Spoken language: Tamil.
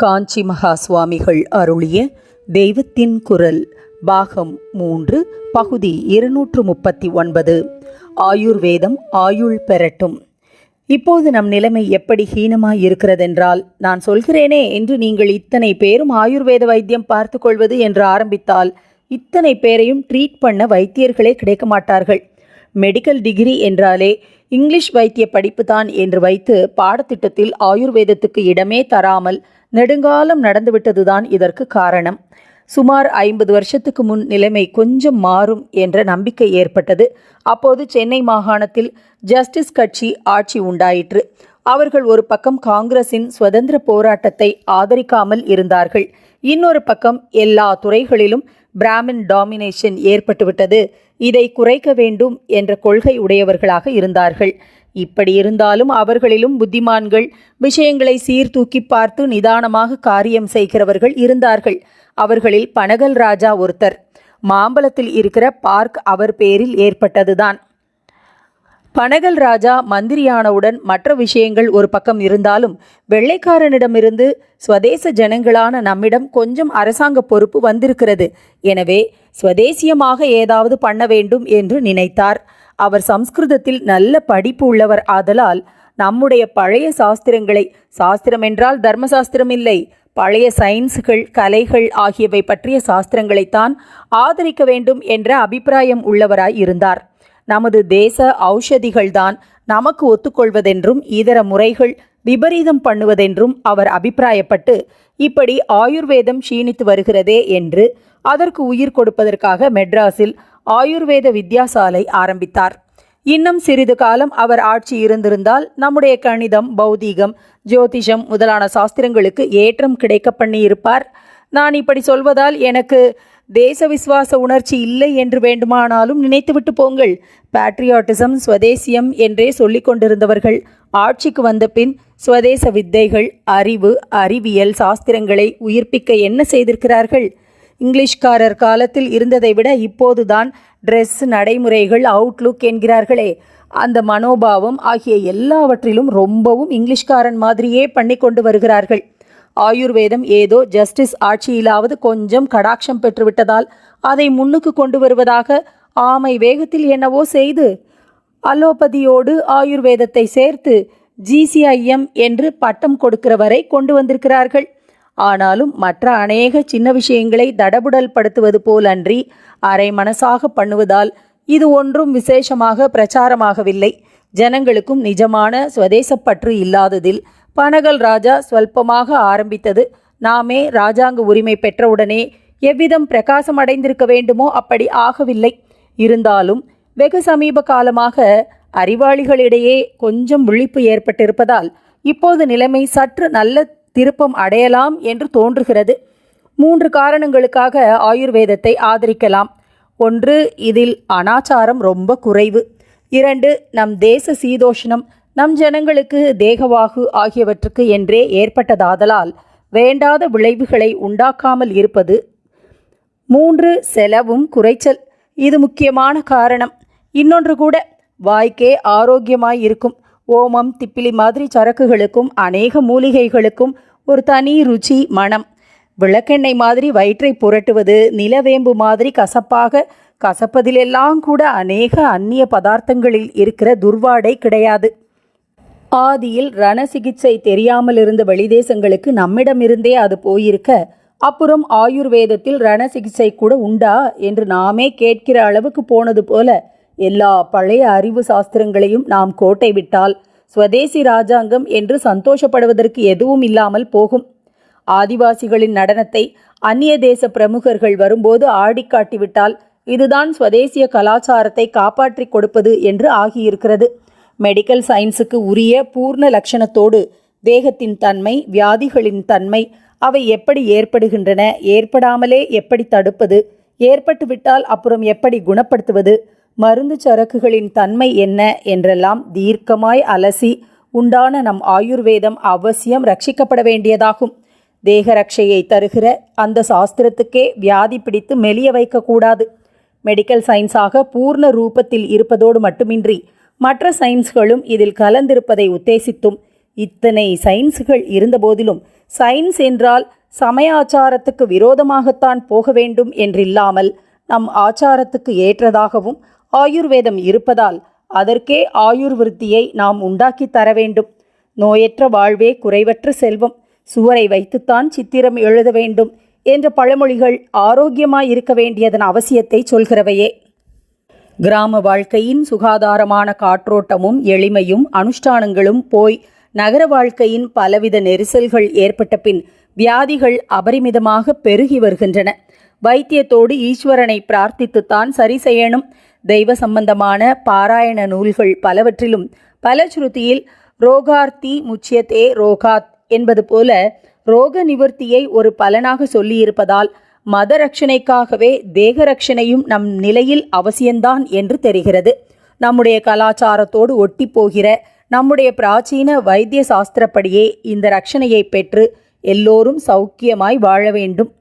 காஞ்சி மகா சுவாமிகள் அருளிய தெய்வத்தின் குரல் பாகம் மூன்று பகுதி இருநூற்று முப்பத்தி ஒன்பது. ஆயுர்வேதம் ஆயுள் பெறட்டும். இப்போது நம் நிலைமை எப்படி ஹீனமாய் இருக்கிறதென்றால் நான் சொல்கிறேனே என்று நீங்கள் இத்தனை பேரும் ஆயுர்வேத வைத்தியம் பார்த்து கொள்வது என்று ஆரம்பித்தால் இத்தனை பேரையும் ட்ரீட் பண்ண வைத்தியர்களே கிடைக்க மாட்டார்கள். மெடிக்கல் டிகிரி என்றாலே இங்கிலீஷ் வைத்திய படிப்பு தான் என்று வைத்து பாடத்திட்டத்தில் ஆயுர்வேதத்துக்கு இடமே தராமல் நெடுங்காலம் நடந்துவிட்டதுதான் இதற்கு காரணம். சுமார் ஐம்பது வருஷத்துக்கு முன் நிலைமை கொஞ்சம் மாறும் என்ற நம்பிக்கை ஏற்பட்டது. அப்போது சென்னை மாகாணத்தில் ஜஸ்டிஸ் கட்சி ஆட்சி உண்டாயிற்று. அவர்கள் ஒரு பக்கம் காங்கிரசின் சுதந்திர போராட்டத்தை ஆதரிக்காமல் இருந்தார்கள். இன்னொரு பக்கம் எல்லா துறைகளிலும் பிராமின் டாமினேஷன் ஏற்பட்டுவிட்டது. இதை குறைக்க வேண்டும் என்ற கொள்கை உடையவர்களாக இருந்தார்கள். இப்படி இருந்தாலும் அவர்களிலும் புத்திமான்கள் விஷயங்களை சீர்தூக்கி பார்த்து நிதானமாக காரியம் செய்கிறவர்கள் இருந்தார்கள். அவர்களில் பனகல் ராஜா ஒருத்தர். மாம்பலத்தில் இருக்கிற பார்க் அவர் பேரில் ஏற்பட்டதுதான். பனகல் ராஜா மந்திரியானவுடன் மற்ற விஷயங்கள் ஒரு பக்கம் இருந்தாலும் வெள்ளைக்காரனிடமிருந்து ஸ்வதேச ஜனங்களான நம்மிடம் கொஞ்சம் அரசாங்க பொறுப்பு வந்திருக்கிறது. எனவே ஸ்வதேசியமாக ஏதாவது பண்ண வேண்டும் என்று நினைத்தார். அவர் சம்ஸ்கிருதத்தில் நல்ல படிப்பு உள்ளவர் ஆதலால் நம்முடைய பழைய சாஸ்திரங்களை சாஸ்திரம் என்றால் தர்மசாஸ்திரம் இல்லை பழைய சயின்ஸுகள் கலைகள் ஆகியவை பற்றிய சாஸ்திரங்களைத்தான் ஆதரிக்க வேண்டும் என்ற அபிப்பிராயம் உள்ளவராய் இருந்தார். நமது தேச ஔஷதிகள்தான் நமக்கு ஒத்துக்கொள்வதென்றும் இதர முறைகள் விபரீதம் பண்ணுவதென்றும் அவர் அபிப்பிராயப்பட்டு இப்படி ஆயுர்வேதம் க்ஷீணித்து வருகிறதே என்று அதற்கு உயிர் கொடுப்பதற்காக மெட்ராஸில் ஆயுர்வேத வித்யாசாலை ஆரம்பித்தார். இன்னும் சிறிது காலம் அவர் ஆட்சி இருந்திருந்தால் நம்முடைய கணிதம் பௌதீகம் ஜோதிஷம் முதலான சாஸ்திரங்களுக்கு ஏற்றம் கிடைக்க பண்ணியிருப்பார் நான் இப்படி சொல்வதால் எனக்கு தேச விசுவாச உணர்ச்சி இல்லை என்று வேண்டுமானாலும் நினைத்துவிட்டு போங்கள். பேட்ரியாட்டிசம் ஸ்வதேசியம் என்றே சொல்லிக் கொண்டிருந்தவர்கள் ஆட்சிக்கு வந்த பின் ஸ்வதேச வித்தைகள் அறிவு அறிவியல் சாஸ்திரங்களை உயிர்ப்பிக்க என்ன செய்திருக்கிறார்கள்? இங்கிலீஷ்காரர் காலத்தில் இருந்ததை விட இப்போதுதான் ட்ரெஸ் நடைமுறைகள் அவுட்லுக் என்கிறார்களே. அந்த மனோபாவம் ஆகிய எல்லாவற்றிலும் ரொம்பவும் இங்கிலீஷ்காரன் மாதிரியே பண்ணி கொண்டு வருகிறார்கள். ஆயுர்வேதம் ஏதோ ஜஸ்டிஸ் ஆட்சியிலாவது கொஞ்சம் கடாட்சம் பெற்றுவிட்டதால் அதை முன்னுக்கு கொண்டு வருவதாக ஆமை வேகத்தில் என்னவோ செய்து அலோபதியோடு ஆயுர்வேதத்தை சேர்த்து ஜிசிஐஎம் என்று பட்டம் கொடுக்கிற வரை கொண்டு வந்திருக்கிறார்கள். ஆனாலும் மற்ற அநேக சின்ன விஷயங்களை தடபுடல் படுத்துவது போல் அன்றி அரை மனசாக பண்ணுவதால் இது ஒன்றும் விசேஷமாக பிரச்சாரமாகவில்லை. ஜனங்களுக்கும் நிஜமான சுவதேசப்பற்று இல்லாததில் பனகல் ராஜா ஸ்வல்பமாக ஆரம்பித்தது. நாமே ராஜாங்க உரிமை பெற்றவுடனே எவ்விதம் பிரகாசம் அடைந்திருக்க வேண்டுமோ அப்படி ஆகவில்லை. இருந்தாலும் வெகு சமீப காலமாக அறிவாளிகளிடையே கொஞ்சம் விழிப்பு ஏற்பட்டிருப்பதால் இப்போது நிலைமை சற்று நல்ல திருப்பம் அடையலாம் என்று தோன்றுகிறது. மூன்று காரணங்களுக்காக ஆயுர்வேதத்தை ஆதரிக்கலாம். ஒன்று இதில் அனாச்சாரம் ரொம்ப குறைவு. இரண்டு நம் தேச சீதோஷ்ணம் நம் ஜனங்களுக்கு தேகவாகு ஆகியவற்றுக்கு என்றே ஏற்பட்டதாதலால் வேண்டாத விளைவுகளை உண்டாக்காமல் இருப்பது. மூன்று செலவும் குறைச்சல். இது முக்கியமான காரணம். இன்னொன்று கூட வாய்க்கே ஆரோக்கியமாய் இருக்கும். ஓமம் திப்பிலி மாதிரி சரக்குகளுக்கும் அநேக மூலிகைகளுக்கும் ஒரு தனி ருச்சி மனம் விளக்கெண்ணெய் மாதிரி வயிற்றை புரட்டுவது நிலவேம்பு மாதிரி கசப்பாக கசப்பதிலெல்லாம் கூட அநேக அந்நிய பதார்த்தங்களில் இருக்கிற துர்வாடை கிடையாது. ஆதியில் ரண சிகிச்சை தெரியாமல் இருந்த வெளிதேசங்களுக்கு நம்மிடமிருந்தே அது போயிருக்க அப்புறம் ஆயுர்வேதத்தில் ரண சிகிச்சை கூட உண்டா என்று நாமே கேட்கிற அளவுக்கு போனது போல எல்லா பழைய அறிவு சாஸ்திரங்களையும் நாம் கோட்டை விட்டால் ஸ்வதேசி ராஜாங்கம் என்று சந்தோஷப்படுவதற்கு எதுவும் இல்லாமல் போகும். ஆதிவாசிகளின் நடனத்தை அந்நிய தேச பிரமுகர்கள் வரும்போது ஆடிக்காட்டிவிட்டால் இதுதான் ஸ்வதேசிய கலாச்சாரத்தை காப்பாற்றி கொடுப்பது என்று ஆகியிருக்கிறது. மெடிக்கல் சயின்ஸுக்கு உரிய பூர்ண லட்சணத்தோடு தேகத்தின் தன்மை வியாதிகளின் தன்மை அவை எப்படி ஏற்படுகின்றன ஏற்படாமலே எப்படி தடுப்பது ஏற்பட்டுவிட்டால் அப்புறம் எப்படி குணப்படுத்துவது மருந்து சரக்குகளின் தன்மை என்ன என்றெல்லாம் தீர்க்கமாய் அலசி உண்டான நம் ஆயுர்வேதம் அவசியம் ரட்சிக்கப்பட வேண்டியதாகும். தேக ரட்சையை தருகிற அந்த சாஸ்திரத்துக்கே வியாதி பிடித்து மெலிய வைக்கக்கூடாது மெடிக்கல் சயின்ஸாக பூர்ண ரூபத்தில் இருப்பதோடு மட்டுமின்றி மற்ற சயின்ஸ்களும் இதில் கலந்திருப்பதை உத்தேசித்தும் இத்தனை சயின்ஸுகள் இருந்தபோதிலும் சயின்ஸ் என்றால் சமயாச்சாரத்துக்கு விரோதமாகத்தான் போக வேண்டும் என்றில்லாமல் நம் ஆச்சாரத்துக்கு ஏற்றதாகவும் ஆயுர்வேதம் இருப்பதால் அதற்கே ஆயுர்விருத்தியை நாம் உண்டாக்கி தர வேண்டும். நோயற்ற வாழ்வே குறைவற்ற செல்வம். சுவரை வைத்துத்தான் சித்திரம் எழுத வேண்டும் என்ற பழமொழிகள் ஆரோக்கியமாய் இருக்க வேண்டியதன் அவசியத்தை சொல்கிறவையே. கிராம வாழ்க்கையின் சுகாதாரமான காற்றோட்டமும் எளிமையும் அனுஷ்டானங்களும் போய் நகர வாழ்க்கையின் பலவித நெரிசல்கள் ஏற்பட்ட பின் வியாதிகள் அபரிமிதமாக பெருகி வருகின்றன. வைத்தியத்தோடு ஈஸ்வரனை பிரார்த்தித்துத்தான் சரி செய்யணும். தெய்வ சம்பந்தமான பாராயண நூல்கள் பலவற்றிலும் பல ஸ்ருதியில் ரோகார்த்தி முச்சியத்தே ரோகாத் என்பது போல ரோக நிவர்த்தியை ஒரு பலனாக சொல்லியிருப்பதால் மத ரட்சணைக்காகவே தேக ரட்சணையும் நம் நிலையில் அவசியம்தான் என்று தெரிகிறது. நம்முடைய கலாச்சாரத்தோடு ஒட்டி போகிற நம்முடைய பிராச்சீன வைத்திய சாஸ்திரப்படியே இந்த ரட்சணையை பெற்று எல்லோரும் சௌக்கியமாய் வாழ வேண்டும்